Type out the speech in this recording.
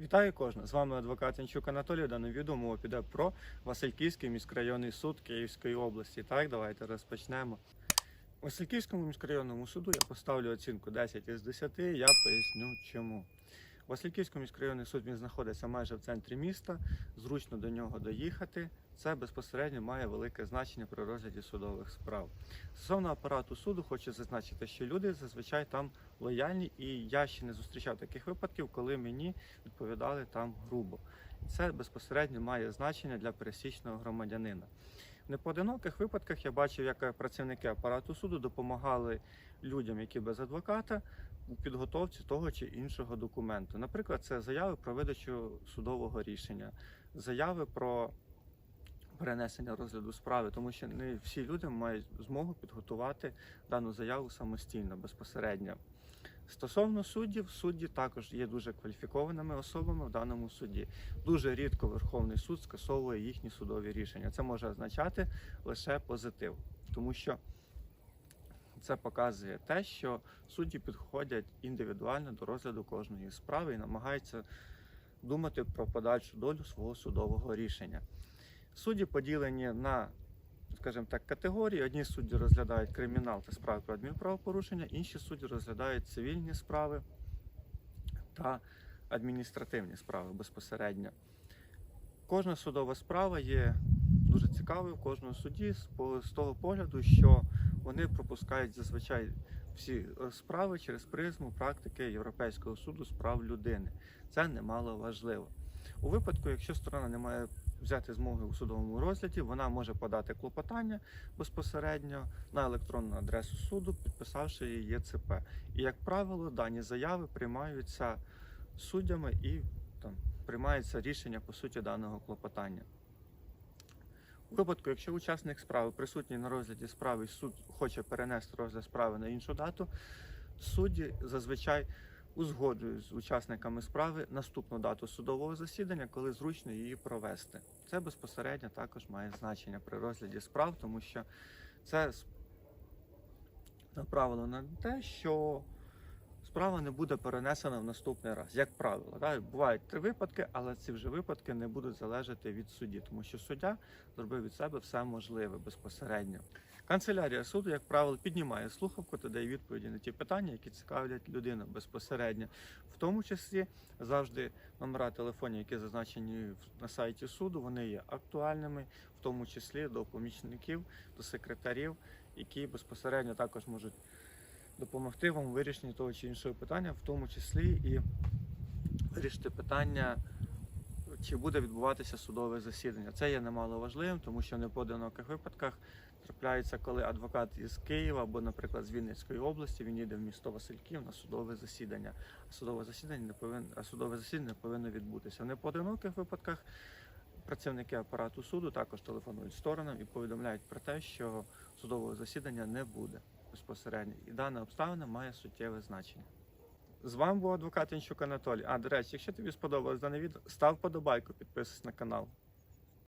Вітаю кожного! З вами адвокат Янчук Анатолій. Дане відео мова піде про Васильківський міськрайонний суд Київської області. Так, давайте розпочнемо. Васильківському міськрайонному суду я поставлю оцінку 10 із 10. Я поясню чому. Васильківський міськрайонний суд він знаходиться майже в центрі міста, зручно до нього доїхати. Це безпосередньо має велике значення при розгляді судових справ. Стосовно апарату суду, хочу зазначити, що люди зазвичай там лояльні, і я ще не зустрічав таких випадків, коли мені відповідали там грубо. Це безпосередньо має значення для пересічного громадянина. Непоодиноких випадках я бачив, як працівники апарату суду допомагали людям, які без адвоката, у підготовці того чи іншого документу. Наприклад, це заяви про видачу судового рішення, заяви про перенесення розгляду справи, тому що не всі люди мають змогу підготувати дану заяву самостійно, безпосередньо. Стосовно суддів, судді також є дуже кваліфікованими особами в даному суді. Дуже рідко Верховний суд скасовує їхні судові рішення. Це може означати лише позитив, тому що це показує те, що судді підходять індивідуально до розгляду кожної справи і намагаються думати про подальшу долю свого судового рішення. Судді поділені на, скажімо так, категорії. Одні судді розглядають кримінал та справи про адмінправопорушення, інші судді розглядають цивільні справи та адміністративні справи безпосередньо. Кожна судова справа є дуже цікавою в кожному по- з того погляду, що вони пропускають зазвичай всі е, справи через призму практики Європейського суду з прав людини. Це немало важливо. У випадку, якщо сторона не має взяти змоги у судовому розгляді, вона може подати клопотання безпосередньо на електронну адресу суду, підписавши її ЄЦП. І, як правило, дані заяви приймаються суддями і там приймається рішення по суті даного клопотання. У випадку, якщо учасник справи присутній на розгляді справи, суд хоче перенести розгляд справи на іншу дату, судді зазвичай узгоджують з учасниками справи наступну дату судового засідання, коли зручно її провести. Це безпосередньо також має значення при розгляді справ, тому що це направлено на те, що справа не буде перенесена в наступний раз, як правило. Да? Бувають три випадки, але ці вже випадки не будуть залежати від судді, тому що суддя зробив від себе все можливе безпосередньо. Канцелярія суду, як правило, піднімає слухавку та дає відповіді на ті питання, які цікавлять людину безпосередньо. В тому числі завжди номера телефонів, які зазначені на сайті суду, вони є актуальними, в тому числі до помічників, до секретарів, які безпосередньо також можуть допомогти вам вирішенні того чи іншого питання, в тому числі і вирішити питання, чи буде відбуватися судове засідання. Це є немало важливим, тому що в непоодиноких випадках трапляється, коли адвокат із Києва або, наприклад, з Вінницької області він їде в місто Васильків на судове засідання. А судове засідання не повинно, а судове засідання не повинно відбутися. В непоодиноких випадках працівники апарату суду також телефонують сторонам і повідомляють про те, що судового засідання не буде безпосередньо. І дана обставина має суттєве значення. З вами був адвокат Інчук Анатолій. А, до речі, якщо тобі сподобалось дане відео, став подобайку, підписуйся на канал.